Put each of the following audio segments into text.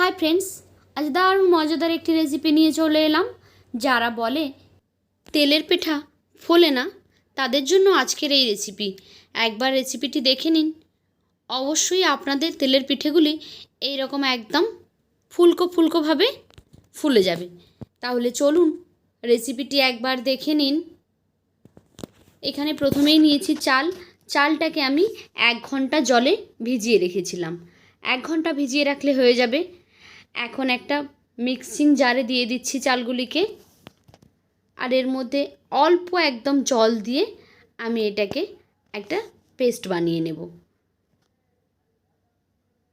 Hi friends, আজ দারুণ মজাদার একটি রেসিপি নিয়ে চলে এলাম। যারা বলে তেলের পিঠা ফোলে না, তাদের জন্য আজকের এই রেসিপি একবার রেসিপিটি দেখে নিন। অবশ্যই আপনাদের তেলের পিঠেগুলি এই রকম একদম ফুলকো ফুলকোভাবে ফুলে যাবে। তাহলে চলুন রেসিপিটি একবার দেখে নিন। এখানে প্রথমেই নিয়েছি চাল। চালটাকে আমি এক ঘণ্টা জলে ভিজিয়ে রেখেছিলাম। এক ঘণ্টা ভিজিয়ে রাখলে হয়ে যাবে এখন একটা মিক্সিং জারে দিয়ে দিচ্ছি চালগুলিকে। আর এর মধ্যে অল্প একদম জল দিয়ে আমি এটাকে একটা পেস্ট বানিয়ে নেব।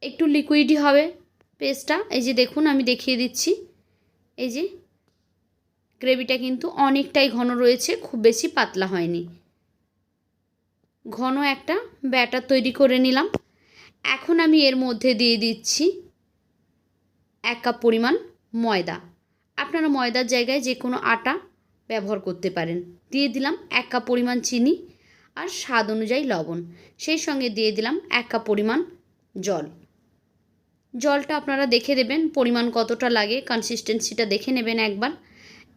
একটু লিকুইডই হবে পেস্টটা এই যে দেখুন, আমি দেখিয়ে দিচ্ছি। এই যে গ্রেভিটা কিন্তু অনেকটাই ঘন রয়েছে, খুব বেশি পাতলা হয়নি। ঘন একটা ব্যাটার তৈরি করে নিলাম। এখন আমি এর মধ্যে দিয়ে দিচ্ছি এক কাপ পরিমাণ ময়দা। আপনারা ময়দার জায়গায় যে কোনো আটা ব্যবহার করতে পারেন। দিয়ে দিলাম এক কাপ পরিমাণ চিনি আর স্বাদ অনুযায়ী লবণ। সেই সঙ্গে দিয়ে দিলাম এক কাপ পরিমাণ জল। জলটা আপনারা দেখে দেবেন পরিমাণ কতটা লাগে। কনসিস্টেন্সিটা দেখে নেবেন একবার।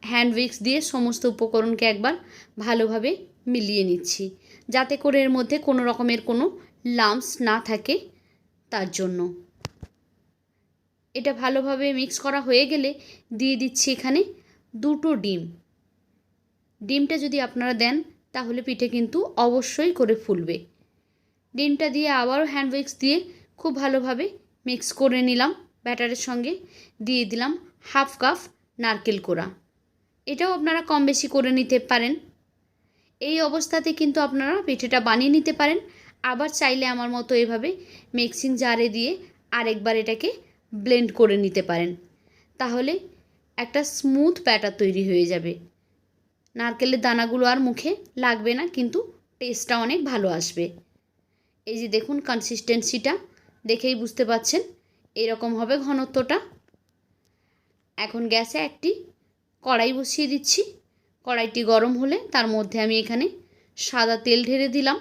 হ্যান্ড উইক্স দিয়ে সমস্ত উপকরণকে একবার ভালোভাবে মিলিয়ে নিচ্ছি। যাতে করে এর মধ্যে কোনো রকমের কোনো লাম্পস না থাকে তার জন্য। এটা ভালোভাবে মিক্স করা হয়ে গেলে দিয়ে দিচ্ছি এখানে দুটো ডিম। ডিমটা যদি আপনারা দেন, তাহলে পিঠে কিন্তু অবশ্যই করে ফুলবে। ডিমটা দিয়ে আবারও হ্যান্ড উইক্স দিয়ে খুব ভালোভাবে মিক্স করে নিলাম। ব্যাটারের সঙ্গে দিয়ে দিলাম হাফ কাপ নারকেল কোড়া। এটাও আপনারা কম বেশি করে নিতে পারেন। এই অবস্থাতে কিন্তু আপনারা পিঠেটা বানিয়ে নিতে পারেন। আবার চাইলে আমার মতো এভাবে মিক্সিং জারে দিয়ে আরেকবার এটাকে ব্লেন্ড করে নিতে পারেন। তাহলে একটা স্মুথ ব্যাটার তৈরি হয়ে যাবে। নারকেলের দানাগুলো আর মুখে লাগবে না, কিন্তু টেস্টটা অনেক ভালো আসবে। এই যে দেখুন কনসিস্টেন্সিটা দেখেই বুঝতে পাচ্ছেন এরকম হবে ঘনত্বটা। এখন গ্যাসে একটি কড়াই বসিয়ে দিচ্ছি। কড়াইটি গরম হলে তার মধ্যে আমি এখানে সাদা তেল ঢেলে দিলাম।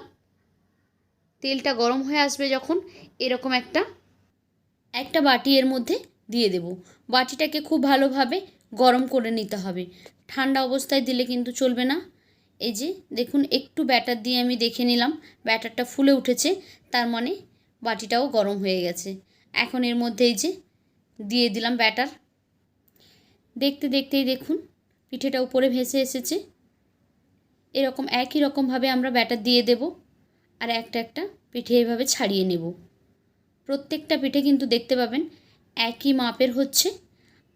তেলটা গরম হয়ে আসবে যখন এরকম একটা একটা বাটি এর মধ্যে দিয়ে দেব। বাটিটাকে খুব ভালোভাবে গরম করে নিতে হবে। ঠান্ডা অবস্থায় দিলে কিন্তু চলবে না। এই যে, দেখুন, একটু ব্যাটার দিয়ে আমি দেখে নিলাম। ব্যাটারটা ফুলে উঠেছে, তার মানে বাটিটাও গরম হয়ে গেছে। এখন এর মধ্যে এই যে দিয়ে দিলাম ব্যাটার। দেখতে দেখতেই দেখুন, পিঠেটা উপরে ভেসে এসেছে। এরকম একই রকমভাবে আমরা ব্যাটার দিয়ে দেব আর একটা একটা পিঠে এভাবে ছাড়িয়ে নেব। প্রত্যেকটা পিঠে কিন্তু দেখতে পাবেন একই মাপের হচ্ছে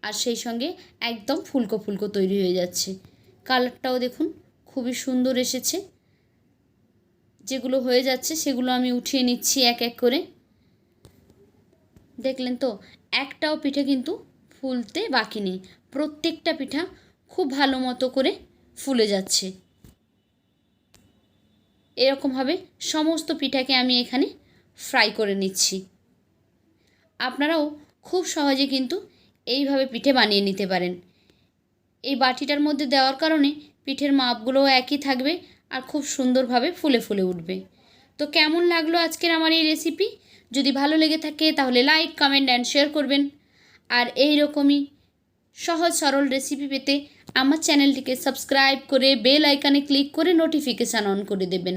আর সেই সঙ্গে একদম ফুলকো ফুলকো তৈরি হয়ে যাচ্ছে। কালারটাও দেখুন খুবই সুন্দর এসেছে। যেগুলো হয়ে যাচ্ছে সেগুলো আমি উঠিয়ে নিচ্ছি এক এক করে। দেখলেন তো, একটাও পিঠে কিন্তু ফুলতে বাকি নেই। প্রত্যেকটা পিঠা খুব ভালো মতো করে ফুলে যাচ্ছে। এরকমভাবে সমস্ত পিঠাকে আমি এখানে ফ্রাই করে নিচ্ছি। আপনারাও খুব সহজে কিন্তু এইভাবে পিঠে বানিয়ে নিতে পারেন। এই বাটিটার মধ্যে দেওয়ার কারণে পিঠের মাপগুলোও একই থাকবে আর খুব সুন্দরভাবে ফুলে ফুলে উঠবে। তো কেমন লাগল আজকের আমার এই রেসিপি যদি ভালো লেগে থাকে তাহলে লাইক কমেন্ট অ্যান্ড শেয়ার করবেন। আর এই রকমই সহজ সরল রেসিপি পেতে আমার চ্যানেলটিকে সাবস্ক্রাইব করে বেল আইকানে ক্লিক করে নোটিফিকেশান অন করে দেবেন।